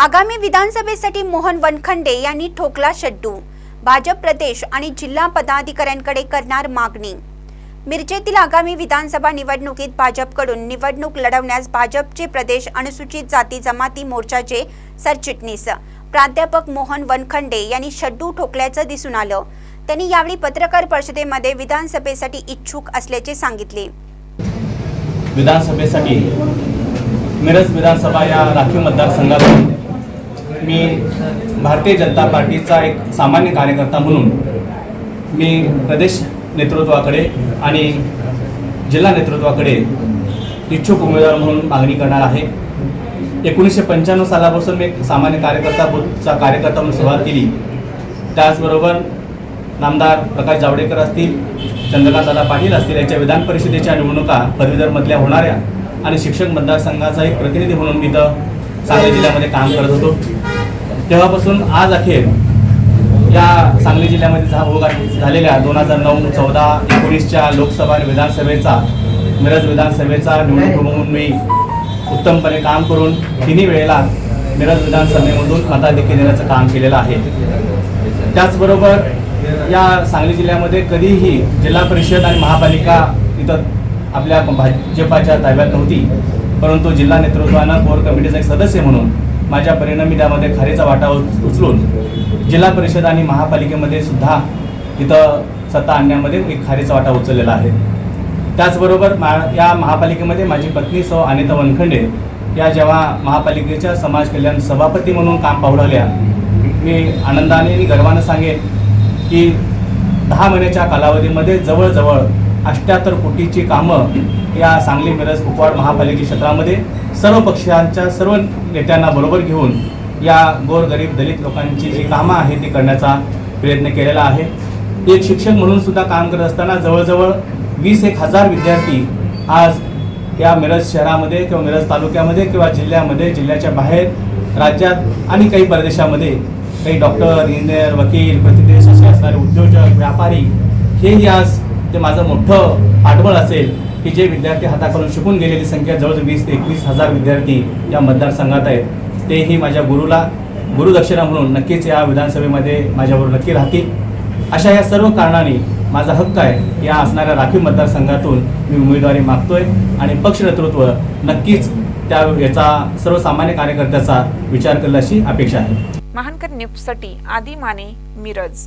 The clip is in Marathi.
आगामी विधानसभेसाठी मोहन वनखंडे यांनी ठोकला शड्डू. भाजप प्रदेश आणि जिल्हा पदाधिकाऱ्यांकडे करणार मागणी. मिरजेतील आगामी विधानसभा निवडणुकीत भाजपकडून निवडणूक लढवण्यास भाजपचे प्रदेश अनुसूचित जाती जमाती मोर्चाचे सरचिटणीस. प्राध्यापक मोहन वनखंडे यांनी शड्डू ठोकल्याचं दिसून आलं. त्यांनी यावेळी पत्रकार परिषदेमध्ये विधानसभेसाठी इच्छुक असल्याचे सांगितले. विधानसभेसाठी मिरज विधानसभा या राखीव मतदारसंघातून मी भारतीय जनता पार्टीचा एक सामान्य कार्यकर्ता म्हणून मी प्रदेश नेतृत्वाकडे आणि जिल्हा नेतृत्वाकडे इच्छुक उमेदवार म्हणून मागणी करणार आहे. एकोणीसशे पंच्याण्णव सालापासून मी एक सामान्य कार्यकर्ता चा कार्यकर्ता म्हणून सुरुवात केली. त्याचबरोबर नामदार प्रकाश जावडेकर असतील चंद्रकांतदादा पाटील असतील याच्या विधान परिषदेच्या निवडणुका पदवीधरमधल्या होणाऱ्या आणि शिक्षक मतदारसंघाचा एक प्रतिनिधी म्हणून मी इथं सांगली जिल्ह्यामध्ये काम करत होतो. तेव्हापासून आज अखेर या सांगली जिल्ह्यामध्ये झा भोग झालेल्या दोन हजार नऊ चौदा एकोणीसच्या लोकसभा आणि विधानसभेचा मिरज विधानसभेचा निवडणूक म्हणून मी उत्तमपणे काम करून तिन्ही वेळेला मिरज विधानसभेमधून मताधिक्य देण्याचं काम केलेलं आहे. त्याचबरोबर या सांगली जिल्ह्यामध्ये कधीही जिल्हा परिषद आणि महापालिका इथं आपल्या भाजपाच्या ताब्यात नव्हती परंतु जिल्हा नेतृत्वानं कोर कमिटीचा एक सदस्य म्हणून माझ्या परिणामी त्यामध्ये खारीचा वाटा उच- उचलून जिल्हा परिषद आणि महापालिकेमध्ये सुद्धा इथं सत्ता आणण्यामध्ये एक खारीचा वाटा उचललेला आहे. त्याचबरोबर मा या महापालिकेमध्ये माझी पत्नी सौ अनिता वनखंडे या जेव्हा महापालिकेच्या समाज कल्याण सभापती म्हणून काम पाहू लागल्या मी आनंदाने आणि गर्वानं सांगेन की दहा महिन्याच्या कालावधीमध्ये जवळजवळ अष्ट्याहत्तर कोटीची कामं या सांगली मिरज कुपवाड महापालिके क्षेत्रामध्ये सर्व पक्षांच्या सर्व नेत्यांना बरोबर घेऊन या गोरगरीब दलित लोकांची जी कामं आहे ती करण्याचा प्रयत्न केलेला आहे. एक शिक्षक म्हणून सुद्धा काम करत असताना जवळजवळ वीस एक हजार विद्यार्थी आज या मिरज शहरामध्ये किंवा मिरज तालुक्यामध्ये किंवा जिल्ह्यामध्ये जिल्ह्याच्या बाहेर राज्यात आणि काही परदेशामध्ये काही डॉक्टर इंजिनियर वकील प्रतिदेश असे असणारे उद्योजक व्यापारी हेही आज ते माझं मोठं पाठबळ असेल की जे विद्यार्थी हाताखालून शिकून गेलेली संख्या जवळजवळ वीस ते एकवीस हजार विद्यार्थी या मतदारसंघात आहेत. तेही माझ्या गुरुला गुरुदक्षिणा म्हणून नक्कीच या विधानसभेमध्ये माझ्याबरोबर नक्की राहतील. अशा या सर्व कारणाने माझा हक्क आहे या असणाऱ्या राखीव मतदारसंघातून मी उमेदवारी मागतोय आणि पक्ष नेतृत्व नक्कीच त्या याचा सर्वसामान्य कार्यकर्त्याचा विचार करेल अशी अपेक्षा आहे. महानकर न्यूजसाठी आदी माने मिरज.